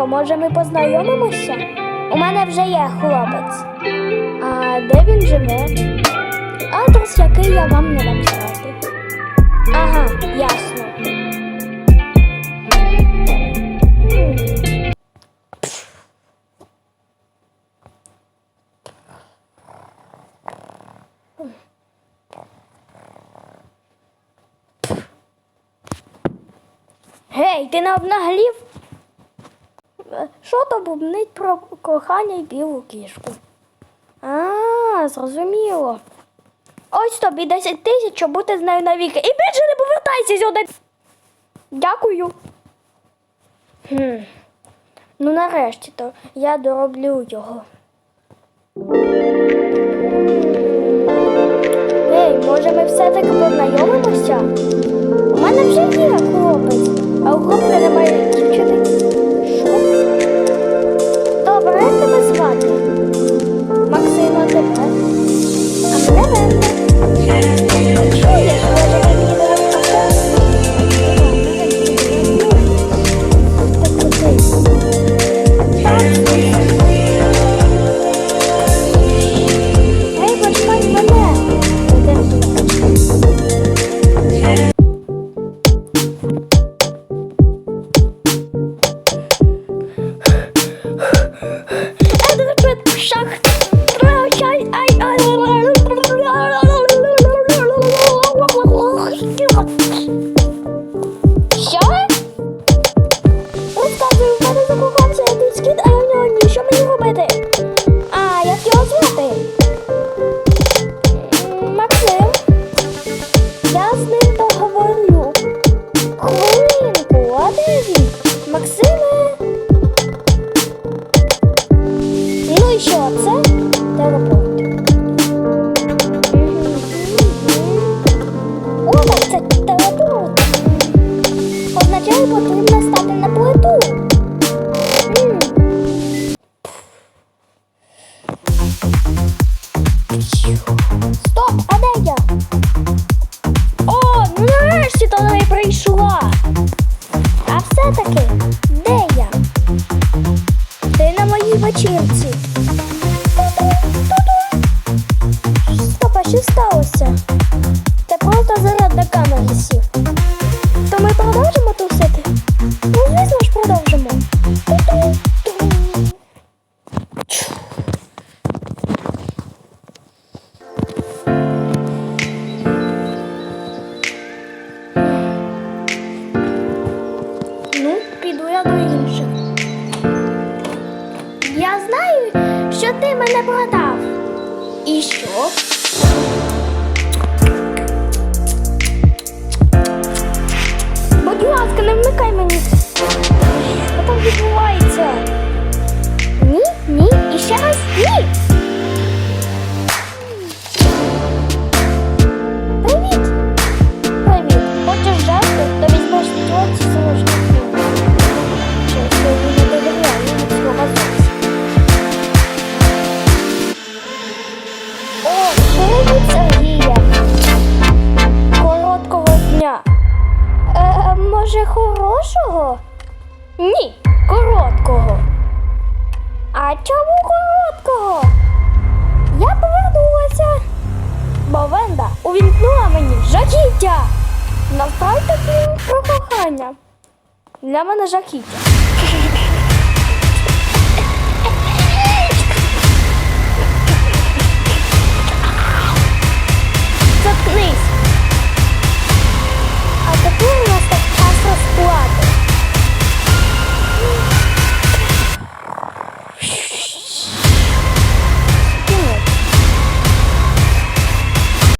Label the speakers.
Speaker 1: може ми познайомимося? У мене вже є хлопець. А де він живе? Адрес, який я вам не дам знати. Ага, ясно. Гей, ти не обнаглів? Що то бубнить про кохання й білу кішку? А, зрозуміло. Ось тобі 10 тисяч, щоб бути з нею навіки. І більше не повертайся сюди. Дякую. Хм. Ну нарешті то я дороблю його. Ей, може ми все-таки познайомимося? У мене вже є хлопець, а у хлопця немає дівчини. Ти на моїй вечірці. Стоп, а що сталося? Мене продав. І що? Може, хорошого? Ні, короткого. А чому короткого? Я повернулася. Бо Венда увімкнула мені жахіття. Насправді про кохання. Для мене жахіття.